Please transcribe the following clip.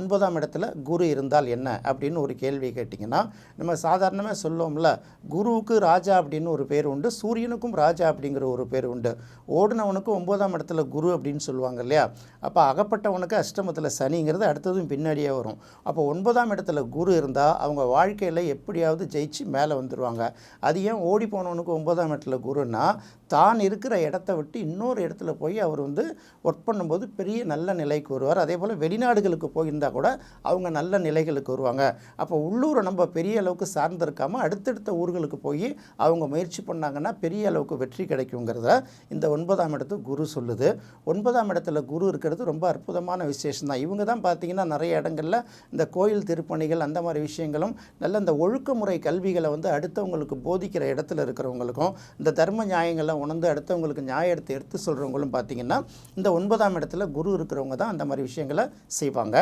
ஒன்பதாம் இடத்துல குரு இருந்தால் என்ன அப்படின்னு ஒரு கேள்வி கேட்டிங்கன்னா நம்ம சாதாரணமாக சொல்லுவோம்ல குருவுக்கு ராஜா அப்படின்னு ஒரு பேர் உண்டு சூரியனுக்கும் ராஜா அப்படிங்கிற ஒரு பேர் உண்டு. ஓடினவனுக்கும் ஒன்பதாம் இடத்துல குரு அப்படின்னு சொல்லுவாங்க இல்லையா? அப்போ அகப்பட்டவனுக்கு அஷ்டமத்தில் சனிங்கிறது அடுத்ததும் பின்னாடியே வரும். அப்போ ஒன்பதாம் இடத்துல குரு இருந்தால் அவங்க வாழ்க்கையில் எப்படியாவது ஜெயிச்சு மேலே வந்துடுவாங்க அது ஏன் ஓடி போனவனுக்கு ஒன்பதாம் இடத்துல குருன்னா தான் இருக்கிற இடத்த விட்டு இன்னொரு இடத்துல போய் அவர் வந்து ஒர்க் பண்ணும்போது பெரிய நல்ல நிலைக்கு வருவார். அதே போல் வெளிநாடுகளுக்கு இருந்தால் கூட அவங்க நல்ல நிலைகளுக்கு வருவாங்க. அப்போ உள்ளூரை நம்ம பெரிய அளவுக்கு சார்ந்திருக்காமல் அடுத்தடுத்த ஊர்களுக்கு போய் அவங்க முயற்சி பண்ணாங்கன்னா பெரிய அளவுக்கு வெற்றி கிடைக்குங்கிறத இந்த ஒன்பதாம் இடத்து குரு சொல்லுது. ஒன்பதாம் இடத்துல குரு இருக்கிறது ரொம்ப அற்புதமான விசேஷம் தான் இவங்க தான் பார்த்தீங்கன்னா நிறைய இடங்களில் இந்த கோயில் திருப்பணிகள் அந்த மாதிரி விஷயங்களும் நல்ல இந்த ஒழுக்கமுறை கல்விகளை வந்து அடுத்தவங்களுக்கு போதிக்கிற இடத்துல இருக்கிறவங்களுக்கும் இந்த தர்ம நியாயங்களை உணர்ந்து அடுத்தவங்களுக்கு நியாய எடுத்து சொல்கிறவங்களும் பார்த்தீங்கன்னா இந்த ஒன்பதாம் இடத்துல குரு இருக்கிறவங்க தான் அந்த மாதிரி விஷயங்களை செய்வாங்க.